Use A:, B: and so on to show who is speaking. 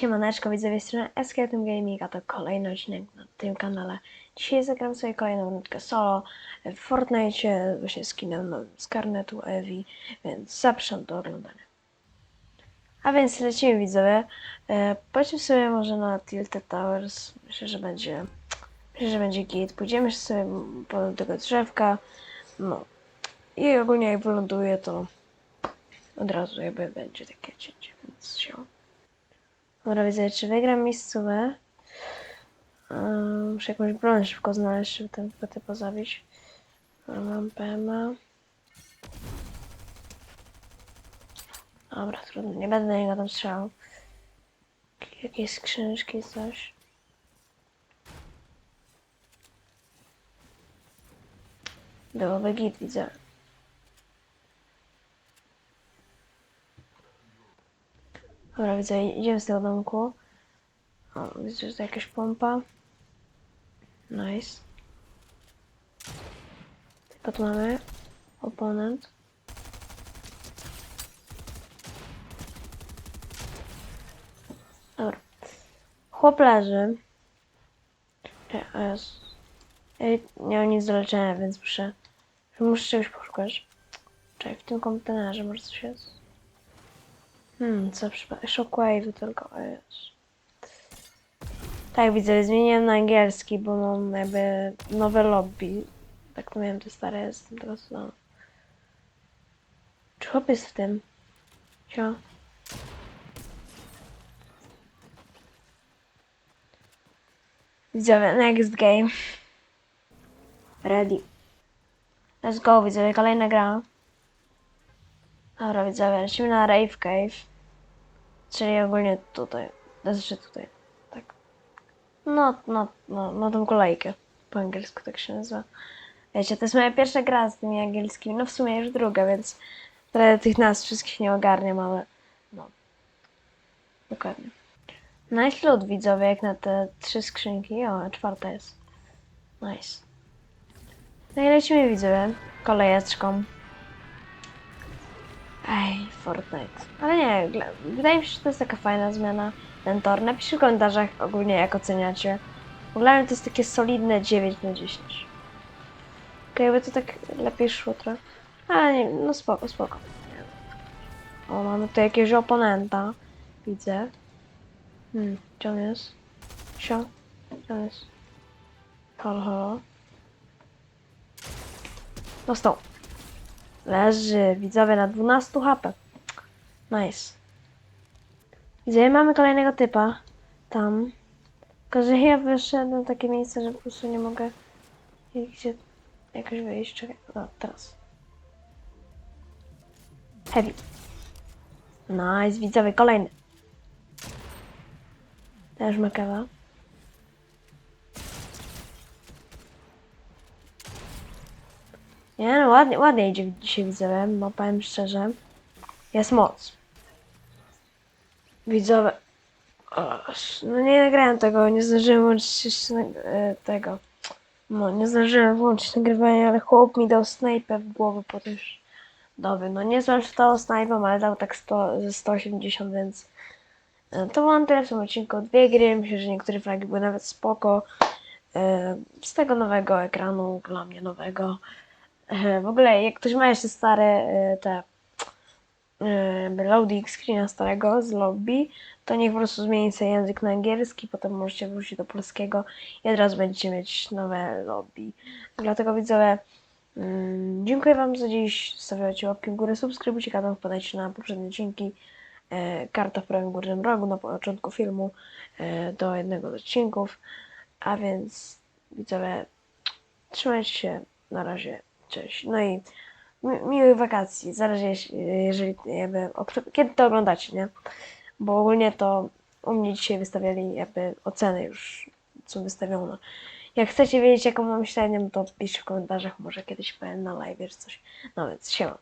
A: Siemaneczko, widzowie strony Escape Gaming, a to kolejny odcinek na tym kanale. Dzisiaj zagram sobie kolejną rundkę solo w Fortnite, właśnie z kinem nowym z karnetu Evi, więc zapraszam do oglądania. A więc lecimy widzowie. E, Pójdźmy sobie może na Tilted Towers. Myślę, że będzie myślę, że będzie git. Pójdziemy sobie po tego drzewka. No. I ogólnie jak wyląduje to od razu jakby będzie takie cięcie, więc się Dobra, widzę, czy wygram miejscowe. Ym, muszę jakąś broń szybko znaleźć, żeby ten typa zabić. Mam PMA. Dobra, trudno, nie będę na niego tam strzelał. Jakieś skrzyneczki, coś. Byłoby git, widzę. Dobra, widzę, idziemy z tego domku. O, widzę, że to jakaś pompa. Nice. Tylko tu mamy oponent. Dobra. Chłop leży. Ej, nie mam nic do leczenia, więc muszę... Muszę czegoś poszukać. Czekaj, w tym kontenerze może coś jest. Hmm, co przypadek? Shockwave tylko, Jezu. Tak, widzę, zmieniłem na angielski, bo mam jakby nowe lobby. Tak to miałem, te stare jest, tego co. Czy chłop jest w tym? Sio. Widzowie, next game. Ready. Let's go, widzowie, kolejna gra. Dobra, widzowie, lecimy na Rave Cave. Czyli ogólnie tutaj. Znaczy tutaj. Tak. No, no, no, no tą kolejkę. Po angielsku tak się nazywa. Wiecie, to jest moja pierwsza gra z tymi angielskimi. No w sumie już druga, więc trochę tych nazw wszystkich nie ogarniam, ale no. Dokładnie. Nice loot widzowie, jak na te trzy skrzynki. O, a czwarta jest. Nice. No i lecimy widzowie. Kolejeczką. Fortnite. Ale nie, dla- wydaje mi się, że to jest taka fajna zmiana. Ten tor. Napiszcie w komentarzach ogólnie, jak oceniacie. W ogóle to jest takie solidne 9 na 10. Okej, jakby to tak lepiej szło trochę. Ale nie, no spoko, spoko. O, mamy tu jakiegoś oponenta. Widzę. Hmm, gdzie on jest? Sio? Gdzie on jest? Halo, halo. Dostał. Leży, widzowie, na 12 HP. Nice. Widzę, mamy kolejnego typa. Tam. Tylko, że ja wyszedłem w takie miejsce, że po prostu nie mogę gdzie jakoś wyjść. Czekaj, no teraz. Heavy. Nice, widzowie, kolejny. Też makewa. Nie no, ładnie, ładnie idzie dzisiaj widzowie, no powiem szczerze. Jest moc. Widzowie. O, no nie nagrałem tego, nie zdążyłem włączyć jeszcze tego. No, nie zdążyłem włączyć nagrywania, ale chłop mi dał snajpę w głowę po też. Dobry, no nie zwalczytało snajpą, ale dał tak 100, ze 180, więc e, to na tyle w tym odcinku. Dwie gry, myślę, że niektóre fragi były nawet spoko. E, Z tego nowego ekranu, dla mnie nowego. E, W ogóle, jak ktoś ma jeszcze stare te e, loading screena starego z lobby, to niech po prostu zmieni sobie język na angielski, potem możecie wrócić do polskiego i od razu będziecie mieć nowe lobby. Dlatego widzowie, mm, dziękuję Wam za dziś. Stawiajcie łapki w górę, subskrybujcie kanał, wpadajcie na poprzednie odcinki. E, karta w prawym górnym rogu na początku filmu e, do jednego z odcinków. A więc widzowie, trzymajcie się. Na razie. Cześć. No i mi- miłych wakacji. Zależy, jeś- jeżeli, jakby, kiedy to oglądacie, nie? Bo ogólnie to u mnie dzisiaj wystawiali jakby oceny już, co wystawiono. Jak chcecie wiedzieć, jaką mam średnią, to piszcie w komentarzach, może kiedyś powiem na live czy coś. No więc siema.